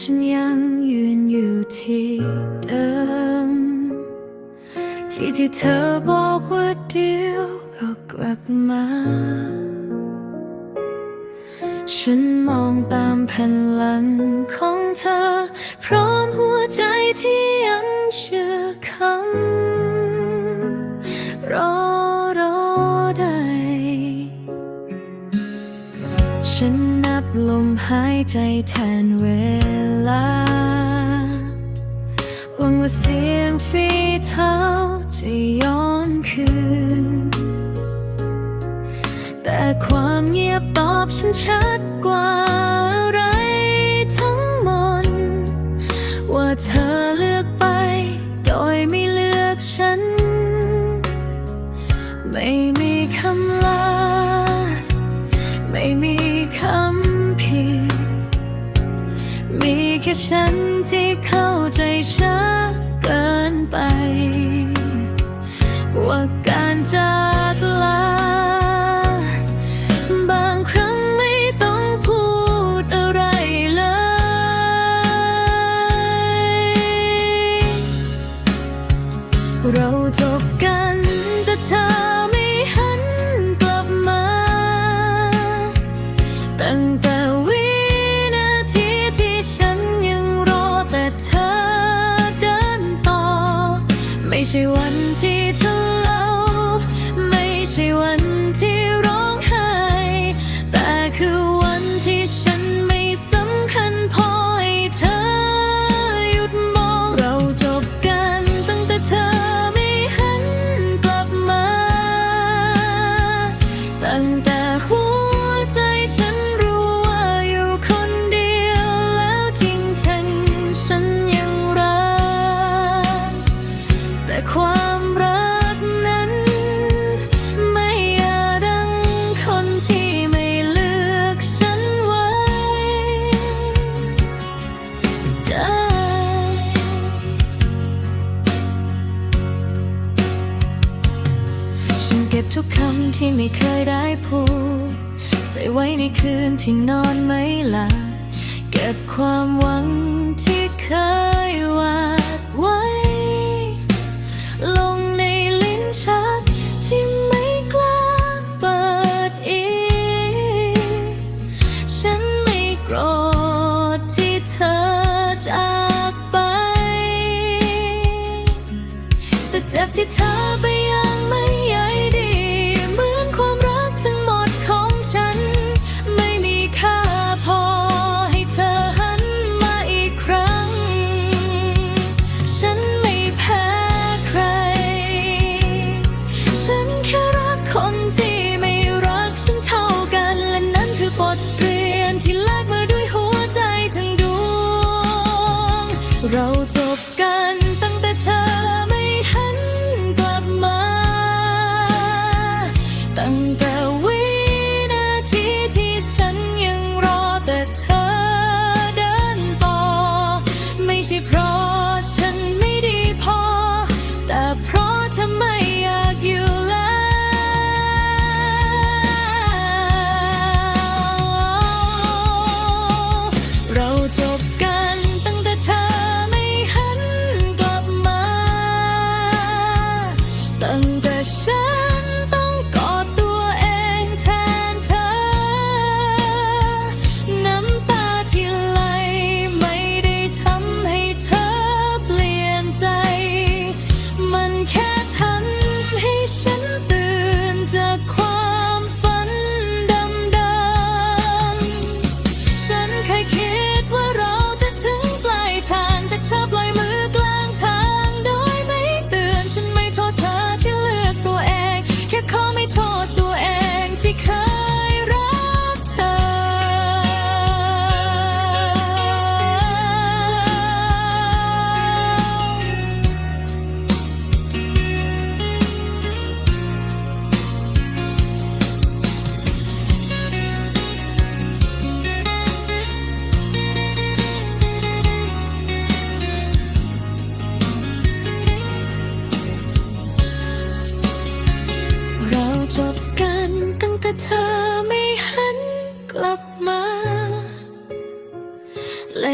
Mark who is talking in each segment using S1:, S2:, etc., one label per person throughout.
S1: ฉันยังยืนอยู่ที่เดิม ที่ที่เธอบอกว่าเดียวเอกลับมา ฉันมองตามแผ่นหลังของเธอ พร้อมหัวใจที่ ฉันนับลมหายใจแทนเวลาหวังว่าเสียงฝีเท้าจะย้อนคืน แต่ความเงียบตอบฉันชัดกว่า ค่ฉันที่เข้าใจช้าเกินไป ว่าการจากลา บางครั้งไม่ต้องพูดอะไรเลย เราจบกันแต่เธอ ใช่วันที่เธอเลาไม่ใช่วันที่ร้องไห้ แต่คือ ที่ไม่เคยได้พูด ใส่ไว้ในคืนที่นอนไม่หลับเก็บความหวังที่เคยวาดไว้ ลงในลิ้นชักที่ไม่กล้าเปิดอีก ฉันไม่โกรธที่เธอจากไป แต่เจ็บที่เธอไป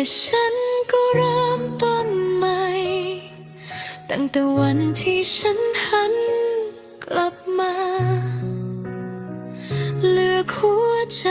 S1: ฉันก็เริ่มต้นใหม่ ตั้งแต่วันที่ฉันหันกลับมา เลือกหัวใจ